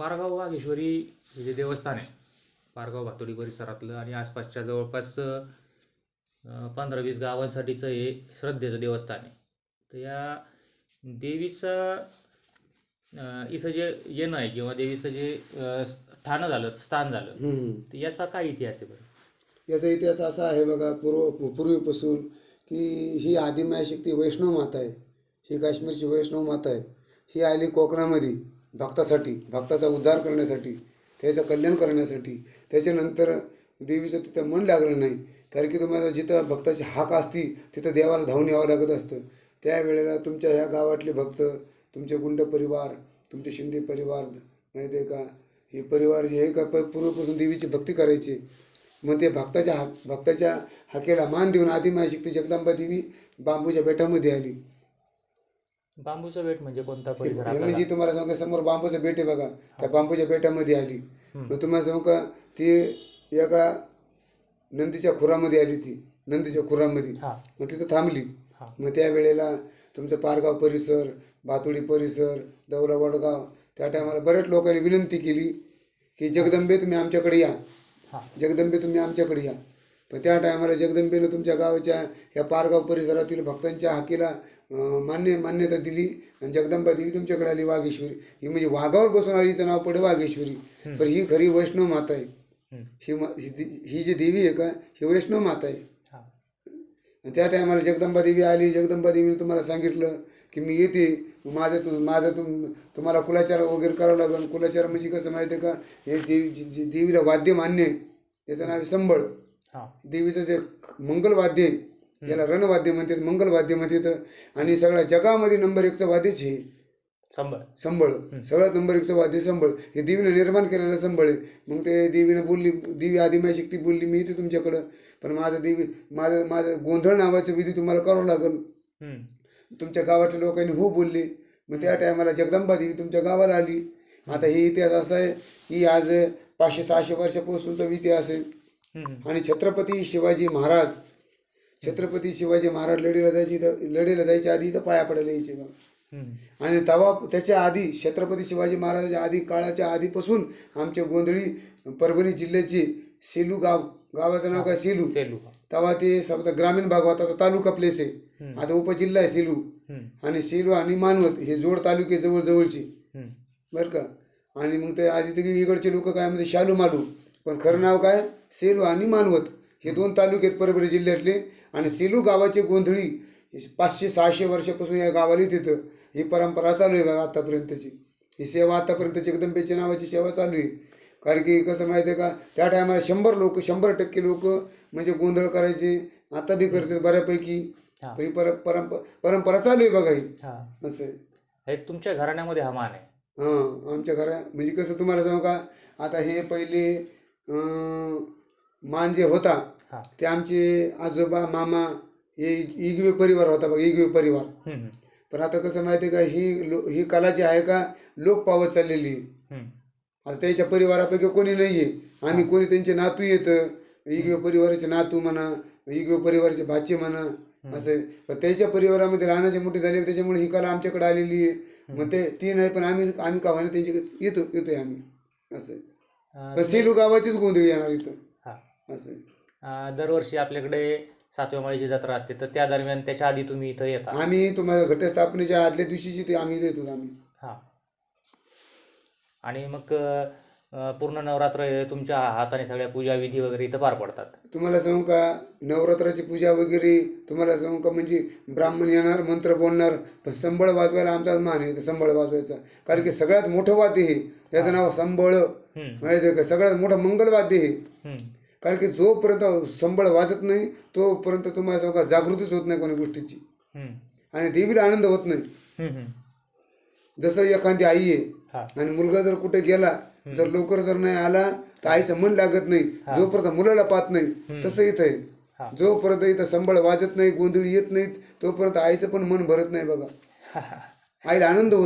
पारगाव वाघेश्वरी हे जे देवस्थान आहे. पारगाव भातोडी परिसरातलं आणि आसपासच्या जवळपास पंधरा वीस गावांसाठीचं हे श्रद्धेचं देवस्थान आहे. तर या देवीचं इथं जे येणं आहे किंवा देवीचं जे ठाणं झालं स्थान झालं. तर याचा काय इतिहास आहे बरं? याचा इतिहास असा आहे बघा पूर्व पूर्वीपासून की ही आदिमाय शक्ती वैष्णव माता आहे. ही काश्मीरची वैष्णव माता आहे. ही आली कोकणामध्ये. भक्तासाठी भक्ताचा उद्धार करण्यासाठी त्याचं कल्याण करण्यासाठी त्याच्यानंतर देवीचं तिथं मन लागलं नाही कारण की तुम्हाला जिथं भक्ताची हाक असती तिथं देवाला धावून यावं लागत असतं. त्यावेळेला तुमच्या ह्या गावातले भक्त तुमचे गुंड परिवार तुमचे शिंदे परिवार माहिती आहे का? हे परिवार जे हे का प- पूर्वपासून देवीची भक्ती करायची. मग ते भक्ताच्या हाक भक्ताच्या हाकेला मान देऊन आदिमाय शक्ती जगदंबा देवी बांबूच्या बेटामध्ये आली. बांबूचं बेट म्हणजे कोणता परिसर आपल्याला? म्हणजे तुम्हाला सांगू का समोर बांबूचं बेट आहे बघा. त्या बांबूच्या बेटामध्ये आली. मग तुम्हाला सांगू का ती एका नंदीच्या खुरामध्ये आली ती. नंदीच्या खुरामध्ये. हा. मग तिथं थांबली. हा. मग त्यावेळेला तुमचं पारगाव परिसर भातुडी परिसर दौला वडगाव त्या टायमाला बऱ्याच लोकांनी विनंती केली की जगदंबे तुम्ही आमच्याकडे या. हा. जगदंबे तुम्ही आमच्याकडे या. पण त्या टायमाला जगदंबेनं तुमच्या गावाच्या या पारगाव परिसरातील भक्तांच्या हाकेला मान्य मान्यता दिली. आणि जगदंबा देवी तुमच्याकडे आली वाघेश्वरी ही म्हणजे वाघावर बसून आली हिचं नाव पडे वाघेश्वरी पण ही खरी वैष्णव माता आहे. ही ही जी देवी आहे का ही वैष्णव माता आहे. आणि त्या टायमाला जगदंबा देवी आली. जगदंबा देवीने तुम्हाला सांगितलं की मी येते. माझं तु माझं तुम तुम्हाला कुलाचार वगैरे करावं लागेल. कुलाचार म्हणजे कसं माहिती आहे का? हे देवी देवीला वाद्य मान्य आहे. त्याचं नाव आहे संबळ. देवीचं जे मंगलवाद्य आहे याला रणवाद्य म्हणतात मंगलवाद्य म्हणतात. आणि सगळ्या जगामध्ये नंबर एकचं वाद्यच हे. संबळ संबळ सगळ्यात नंबर एकचं वाद्य संबळ हे देवीने निर्माण केलेलं संबळ आहे. मग ते देवीने बोलली देवी आदिमाय शक्ती बोलली मी येते तुमच्याकडं. पण माझं देवी माझं माझं गोंधळ नावाचं विधी तुम्हाला करावं लागेल. तुमच्या गावातल्या लोकांनी हो बोलले. मग त्या टायमाला जगदंबा देवी तुमच्या गावाला आली. आता हे इतिहास असा आहे की आज पाचशे सहाशे वर्षापासूनचा इतिहास आहे. आणि छत्रपती शिवाजी महाराज छत्रपती शिवाजी महाराज लढीला जायचे इथं लढीला जायच्या आधी इथं पाया पडायला यायचे बघा हम्म. आणि तवा त्याच्या आधी छत्रपती शिवाजी महाराजाच्या आधी काळाच्या आधीपासून आमच्या गोंधळी परभणी जिल्ह्याचे सेलू गाव गावाचं नाव काय? सेलू. सेलू तेव्हा ते समजा ग्रामीण भाग होता आता तालुका प्लेस आहे. आता उपजिल्हा आहे सेलू. आणि सेलू आणि मानवत हे जोड तालुके जवळ जवळचे. बरं का? आणि मग ते आधी ते इकडचे लोक काय म्हणते शालू मालू. पण खरं नाव काय? सेलू आणि मानवत. हे दोन तालुके आहेत परभणी जिल्ह्यातले. आणि सेलू गावाची गोंधळी पाचशे सहाशे वर्षापासून या गावाला तिथं ही परंपरा चालू आहे बघा आतापर्यंतची. ही सेवा आतापर्यंत जगदंबेच्या नावाची सेवा चालू आहे. कारण की कसं माहिती आहे का त्या टायमाला शंभर लोक शंभर टक्के लोक म्हणजे गोंधळ करायचे आता बी करतात बऱ्यापैकी. हा. पर परंपरा परंपरा चालू आहे बघा ही. असं आहे. तुमच्या घराण्यामध्ये हा मान आहे. हां आमच्या घरा म्हणजे कसं तुम्हाला सांगू का आता हे पहिले मान जे होता ते आमचे आजोबा मामा हे इगवे परिवार होता बघा इगवे परिवार. पण आता कसं माहिती का ही ही कला जी आहे का लोक पावत चाललेली. आता त्याच्या परिवारापैकी कोणी नाही आहे आम्ही कोणी त्यांचे नातू येतं इगवे परिवाराचे नातू म्हणा इगवे परिवाराचे भाचे म्हणा असं. पण त्याच्या परिवारामध्ये लहानाचे मोठे झाले त्याच्यामुळे ही कला आमच्याकडे आलेली आहे. मग ते ती नाही पण आम्ही आम्ही का त्यांच्याकडे येतो येतोय आम्ही असं. पण सेलू गावाचीच गोंधळी येणार इथं. असं आहे. अं, दरवर्षी आपल्याकडे सातव्या माळीची जत्रा असते तर त्या दरम्यान त्याच्या आधी तुम्ही इथं येता. आम्ही तुम्हाला घटस्थापनेच्या आदल्या दिवशीची ते आम्ही देतो आम्ही. हा. आणि मग अं, पूर्ण नवरात्र हे तुमच्या हाताने सगळ्या पूजा विधी वगैरे इथं पार पडतात. तुम्हाला सांगू का नवरात्राची पूजा वगैरे तुम्हाला सांगू का म्हणजे ब्राह्मण येणार मंत्र बोलणार पण संबळ वाजवायला आमचा मान आहे संबळ वाजवायचा. कारण की सगळ्यात मोठं वाद्य हे याचं नाव संबळ. हम्म. माहिती आहे का? सगळ्यात मोठं मंगलवाद्य हे. हम्म. कारण की जोपर्यंत संबळ वाजत नाही तोपर्यंत तुम्हाला सांगू का जागृतीच होत नाही कोणी गोष्टीची. आणि देवीला आनंद होत नाही. जसं एखादी आई आहे हा. आणि मुलगा जर कुठे गेला जर लवकर जर नाही आला तर आईचं मन लागत नाही. जोपर्यंत मुलाला पाहत नाही तसं इथं हा. आहे जोपर्यंत इथं संबळ वाजत नाही गोंधळी येत नाहीत तोपर्यंत आईचं पण मन भरत नाही बघा. आईला आनंद होत